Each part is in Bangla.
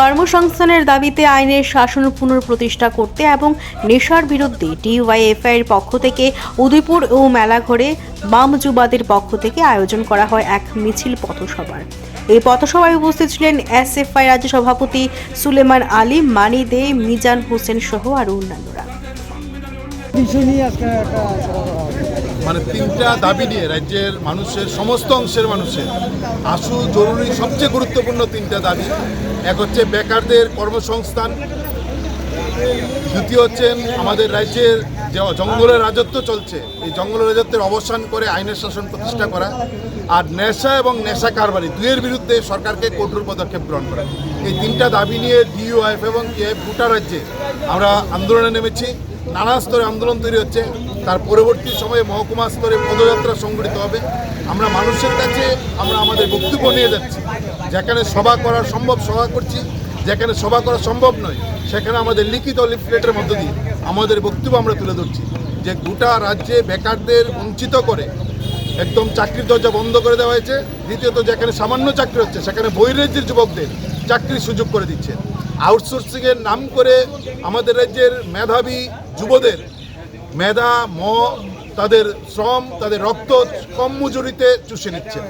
কর্মসংস্থানের দাবিতে আইনের শাসন পুনঃপ্রতিষ্ঠা করতে এবং নেশার বিরুদ্ধে ডিওয়াইএফআই এর পক্ষ থেকে উদয়পুর ও মেলাঘরে বাম যুবাদের পক্ষ থেকে আয়োজন করা হয় এক মিছিল পথসভার। এই পথসভায় উপস্থিত ছিলেন এস এসএফআই রাজ্য সভাপতি সুলেমান আলী, মানি দে, মিজান হোসেন সহ আরও অন্যান্যরা। মানে তিনটা দাবি নিয়ে রাজ্যের মানুষের, সমস্ত অংশের মানুষের আশু, জরুরি, সবচেয়ে গুরুত্বপূর্ণ তিনটা দাবি। এক হচ্ছে বেকারদের কর্মসংস্থান, দ্বিতীয় হচ্ছেন আমাদের রাজ্যের যে জঙ্গলের রাজত্ব চলছে, এই জঙ্গলের রাজত্বের অবসান করে আইনের শাসন প্রতিষ্ঠা করা আর নেশা এবং নেশা কারবারি দুয়ের বিরুদ্ধে সরকারকে কঠোর পদক্ষেপ গ্রহণ করা। এই তিনটা দাবি নিয়ে ডিইউআইএফ এবং কেএফ গোটা রাজ্যে আমরা আন্দোলনে নেমেছি। নানা স্তরে আন্দোলন তৈরি হচ্ছে। তার পরবর্তী সময়ে মহকুমা স্তরে পদযাত্রা সংগঠিত হবে। আমরা মানুষের কাছে আমরা আমাদের বক্তব্য নিয়ে যাচ্ছি। যেখানে সভা করা সম্ভব সভা করছি, যেখানে সভা করা সম্ভব নয়, সেখানে আমাদের লিখিত লিফলেটের মধ্য দিয়ে আমাদের বক্তব্য আমরা তুলে ধরছি। যে গোটা রাজ্যে বেকারদের বঞ্চিত করে একদম চাকরির দরজা বন্ধ করে দেওয়া হয়েছে। দ্বিতীয়ত, যেখানে সামান্য চাকরি হচ্ছে, সেখানে বহিরাজ্যের যুবকদের চাকরির সুযোগ করে দিচ্ছে। আউটসোর্সিংয়ের নাম করে আমাদের রাজ্যের মেধাবী যুবদের, মেধা ম তাদের শ্রম, তাদের রক্ত কম মজুরিতে চুষে নিচ্ছেন।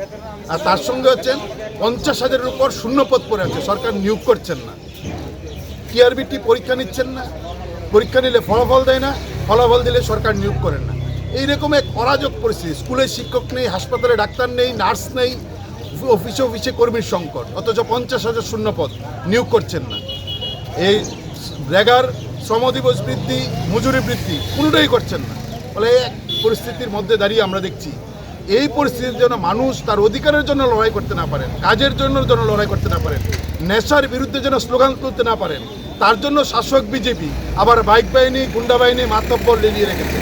আর তার সঙ্গে হচ্ছেন পঞ্চাশ হাজারের উপর শূন্যপদ পড়ে আছে, সরকার নিয়োগ করছেন না। টিআরবিটি পরীক্ষা নিচ্ছেন না, পরীক্ষা নিলে ফলাফল দেয় না, ফলাফল দিলে সরকার নিয়োগ করেন না। এইরকম এক অরাজক পরিস্থিতি, স্কুলে শিক্ষক নেই, হাসপাতালে ডাক্তার নেই, নার্স নেই, অফিসে অফিসে কর্মীর সংকট, অথচ পঞ্চাশ হাজার শূন্যপদ নিয়োগ করছেন না। এই রেগার শ্রম দিবস বৃদ্ধি, মজুরি বৃদ্ধি, কোনোটাই করছেন না। ফলে পরিস্থিতির মধ্যে দাঁড়িয়ে আমরা দেখছি, এই পরিস্থিতির জন্য মানুষ তার অধিকারের জন্য লড়াই করতে না পারেন, কাজের জন্য জন্য লড়াই করতে না পারেন, নেশার বিরুদ্ধে যেন স্লোগান তুলতে না পারেন, তার জন্য শাসক বিজেপি আবার বাইক বাহিনী, গুন্ডা বাহিনী মাতব্বর লেলিয়ে রেখেছে।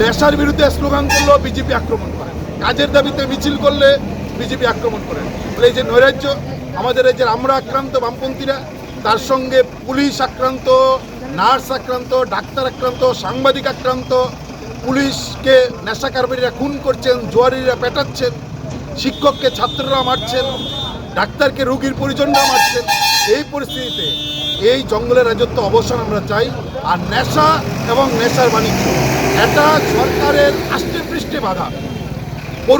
নেশার বিরুদ্ধে স্লোগান করলেও বিজেপি আক্রমণ করে কাজের দাবিতে মিছিল করলে বিজেপি আক্রমণ করে এই যে নৈরাজ্য, আমাদের রাজ্যের আমরা আক্রান্ত বামপন্থীরা তার সঙ্গে পুলিশ আক্রান্ত, নার্স আক্রান্ত, ডাক্তার আক্রান্ত, সাংবাদিক আক্রান্ত, পুলিশকে নেশা কারবারিরা খুন করছেন, জোয়ারিরা পেটাচ্ছেন, শিক্ষককে ছাত্ররা মারছেন, ডাক্তারকে রুগীর পরিজনরা মারছেন। এই পরিস্থিতিতে এই জঙ্গলের রাজত্ব অবসান আমরা চাই, আর নেশা এবং নেশার বাণিজ্য। এটা সরকারের আষ্টে পৃষ্ঠে বাধা।